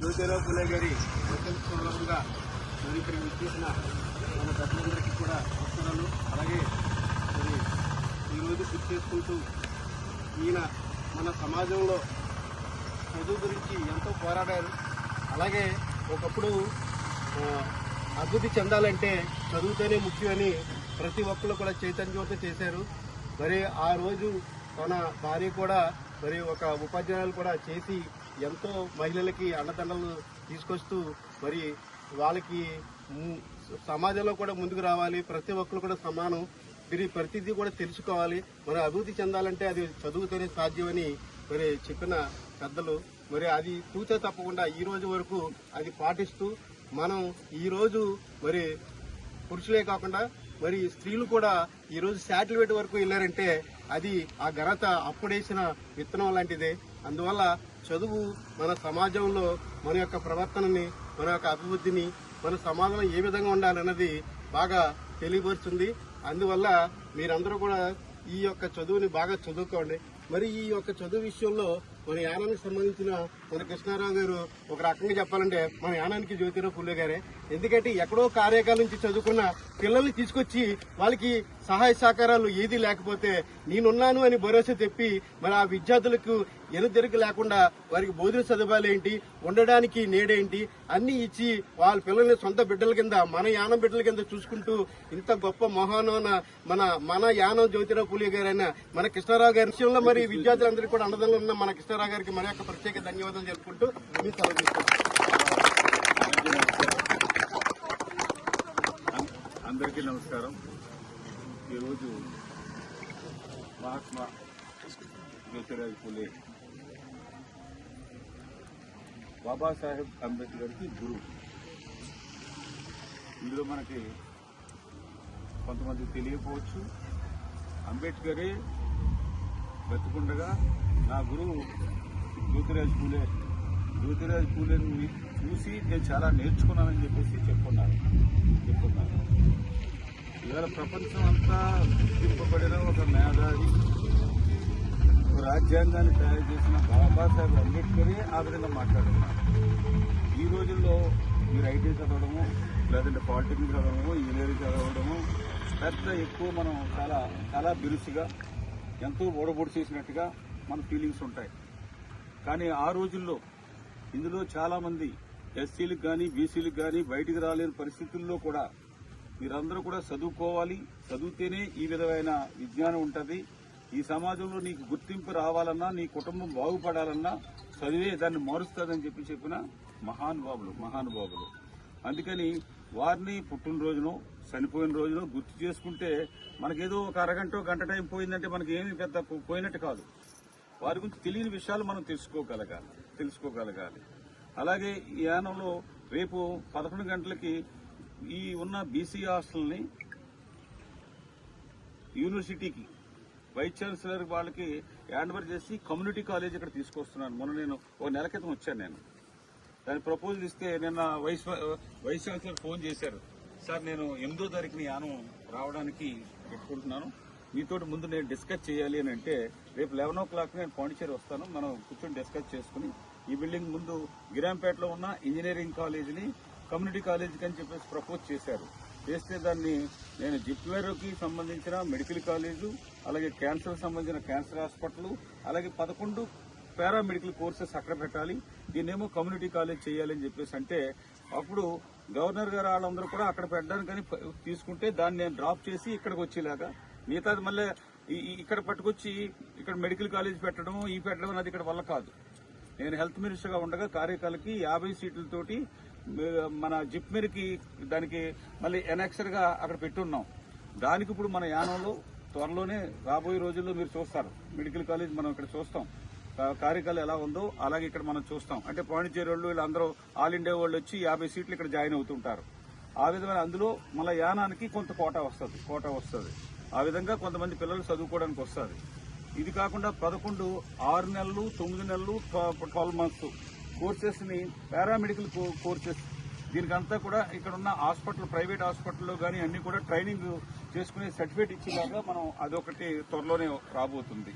జ్యోతిరావు పులే గారి వర్ధంతి సందర్భంగా మరి ఇక్కడ విచ్చేసిన మన పెద్దలందరికీ కూడా వస్తున్నాను అలాగే మరి ఈరోజు గుర్తు చేసుకుంటూ ఈయన మన సమాజంలో చదువు గురించి ఎంతో పోరాడారు అలాగే ఒకప్పుడు అభివృద్ధి చెందాలంటే చదువుతోనే ముఖ్యమని ప్రతి ఒక్కరు కూడా చైతన్యవంతం చేశారు. మరి ఆ రోజు తన భార్య కూడా మరి ఒక ఉపాధ్యాయులు కూడా చేసి ఎంతో మహిళలకి అండదండలు తీసుకొస్తూ మరి వాళ్ళకి సమాజంలో కూడా ముందుకు రావాలి ప్రతి ఒక్కరు కూడా సమానం. మీరు ప్రతిదీ కూడా తెలుసుకోవాలి. మరి అభివృద్ధి చెందాలంటే అది చదువుతోనే సాధ్యమని మరి చెప్పిన పెద్దలు. మరి అది తూచే తప్పకుండా ఈ రోజు వరకు అది పాటిస్తూ మనం ఈరోజు మరి పురుషులే కాకుండా మరి స్త్రీలు కూడా ఈరోజు రోజు శాటిలైట్ వరకు వెళ్ళారంటే అది ఆ ఘనత అప్పుడేసిన విత్తనం లాంటిదే. అందువల్ల చదువు మన సమాజంలో మన యొక్క ప్రవర్తనని మన యొక్క అభివృద్ధిని మన సమాజంలో ఏ విధంగా ఉండాలన్నది బాగా తెలియపరుస్తుంది. అందువల్ల మీరందరూ కూడా ఈ యొక్క చదువుని బాగా చదువుకోండి. మరి ఈ యొక్క చదువు విషయంలో మన యానానికి సంబంధించిన మన కృష్ణారావు గారు ఒక రకంగా చెప్పాలంటే మన యానానికి జ్యోతిరావు పుల్లే గారే. ఎందుకంటే ఎక్కడో కార్యకాలం నుంచి చదువుకున్న పిల్లల్ని తీసుకొచ్చి వాళ్ళకి సహాయ సహకారాలు ఏది లేకపోతే నేనున్నాను అని భరోసా చెప్పి మరి ఆ విద్యార్థులకు ఎనుదెరుకు లేకుండా వారికి భోజన సదుపాయాలు ఏంటి ఉండడానికి నేడేంటి అన్ని ఇచ్చి వాళ్ళ పిల్లల్ని సొంత బిడ్డల కింద మన యానం బిడ్డల కింద చూసుకుంటూ ఇంత గొప్ప మహానోన మన మన యానం జ్యోతిరావు పులియ గారైన మన కృష్ణారావు గారి విషయంలో మరి విద్యార్థులందరికీ కూడా అండదంలో ఉన్న మన కృష్ణారావు గారికి మన యొక్క ప్రత్యేక ధన్యవాదాలు జరుపుకుంటూ మీ సెలవు అందరికీ నమస్కారం. ఈరోజు మహాత్మా జ్యోతిరాజ్ పూలే బాబాసాహెబ్ అంబేద్కర్కి గురువు ఇందులో మనకి కొంతమంది తెలియకపోవచ్చు. అంబేద్కరే బ్రతుకుండగా నా గురువు జ్యోతిరాజ్ పూలే జ్యోతిరాజ్ పూలేని చూసి నేను చాలా నేర్చుకున్నానని చెప్పేసి చెప్పుకున్నాను చెప్పుకున్నాను ఇవాళ ప్రపంచం అంతా గుర్తింపబడిన ఒక మేధావి రాజ్యాంగాన్ని తయారు చేసిన బాబాసాహెబ్ అంబేద్కరే ఆ విధంగా మాట్లాడుతున్నారు ఈ రోజుల్లో మీరు ఐటీ చదవడము లేదంటే పాలిటెక్నిక్ చదవడము ఇంజనీరింగ్ చదవడము పెద్ద ఎక్కువ మనం చాలా చాలా బిరుసుగా ఎంతో ఓడబొడి చేసినట్టుగా మన ఫీలింగ్స్ ఉంటాయి. కానీ ఆ రోజుల్లో ఇందులో చాలామంది ఎస్సీలకు కానీ బీసీలకు కానీ బయటికి రాలేని పరిస్థితుల్లో కూడా మీరందరూ కూడా చదువుకోవాలి చదివితేనే ఈ విధమైన విజ్ఞానం ఉంటుంది. ఈ సమాజంలో నీకు గుర్తింపు రావాలన్నా నీ కుటుంబం బాగుపడాలన్నా చదివే దాన్ని మారుస్తుందని చెప్పి చెప్పిన మహానుభావులు మహానుభావులు. అందుకని వారిని పుట్టినరోజునో చనిపోయిన రోజునో గుర్తు చేసుకుంటే మనకేదో ఒక అరగంట గంట టైం పోయిందంటే మనకి ఏమి పెద్ద పోయినట్టు కాదు. వారి గురించి తెలియని విషయాలు మనం తెలుసుకోగలగాలి తెలుసుకోగలగాలి. అలాగే ఈ యానంలో రేపు పదకొండు గంటలకి ఈ ఉన్న బీసీ హాస్టల్ని యూనివర్సిటీకి వైస్ ఛాన్సలర్ వాళ్ళకి హ్యాండ్ఓవర్ చేసి కమ్యూనిటీ కాలేజ్ ఇక్కడ తీసుకొస్తున్నాను. మొన్న నేను ఓ నెల క్రితం వచ్చాను నేను. దాని ప్రపోజల్ ఇస్తే నిన్న వైస్ వైస్ ఛాన్సలర్ ఫోన్ చేశారు. సార్ నేను ఎనిమిదో తారీఖుని యానం రావడానికి పెట్టుకుంటున్నాను. మీతో ముందు నేను డిస్కస్ చేయాలి అని అంటే రేపు లెవెన్ ఓ క్లాక్ నేను పాండిచేరి వస్తాను. మనం కూర్చొని డిస్కస్ చేసుకుని ఈ బిల్డింగ్ ముందు గిరాంపేటలో ఉన్న ఇంజనీరింగ్ కాలేజీని కమ్యూనిటీ కాలేజీకి అని చెప్పేసి ప్రపోజ్ చేశారు. చేస్తే దాన్ని నేను జిప్వేర్కి సంబంధించిన మెడికల్ కాలేజు అలాగే క్యాన్సర్ సంబంధించిన క్యాన్సర్ హాస్పిటల్ అలాగే పదకొండు పారామెడికల్ కోర్సెస్ అక్కడ పెట్టాలి. దీన్నేమో కమ్యూనిటీ కాలేజ్ చేయాలని చెప్పేసి అంటే అప్పుడు గవర్నర్ గారు వాళ్ళందరూ కూడా అక్కడ పెట్టడానికని తీసుకుంటే దాన్ని నేను డ్రాప్ చేసి ఇక్కడికి వచ్చేలాగా. మిగతాది మళ్ళీ ఈ- ఇక్కడ పట్టుకొచ్చి ఇక్కడ మెడికల్ కాలేజ్ పెట్టడం ఈ పెట్టడం అనేది ఇక్కడ వల్ల కాదు. నేను హెల్త్ మినిస్టర్గా ఉండగా కార్యకాలకి యాభై సీట్లతోటి మ- మన జిప్మెర్కి దానికి మళ్ళీ ఎనెక్సర్గా అక్కడ పెట్టున్నాం. దానికి ఇప్పుడు మన యానంలో త్వరలోనే రాబోయే రోజుల్లో మీరు చూస్తారు. మెడికల్ కాలేజ్ మనం ఇక్కడ చూస్తాం. కా- కార్యకాలం ఎలా ఉందో అలాగే ఇక్కడ మనం చూస్తాం. అంటే పాండిచేరి వాళ్ళు వీళ్ళందరూ ఆల్ ఇండియా వాళ్ళు వచ్చి యాభై సీట్లు ఇక్కడ జాయిన్ అవుతుంటారు. ఆ విధమైన అందులో మళ్ళీ యానానికి కొంత కోటా వస్తుంది కోటా వస్తుంది. ఆ విధంగా కొంతమంది పిల్లలు చదువుకోవడానికి వస్తుంది. ఇది కాకుండా పదకొండు ఆరు నెలలు తొమ్మిది నెలలు ట్వెల్వ్ మంత్స్ కోర్సెస్ని పారామెడికల్ కోర్సెస్ దీనికంతా కూడా ఇక్కడ ఉన్న హాస్పిటల్ ప్రైవేట్ హాస్పిటల్లో కానీ అన్ని కూడా ట్రైనింగ్ చేసుకునే సర్టిఫికేట్ ఇచ్చేలాగా మనం అదొకటి త్వరలోనే రాబోతుంది.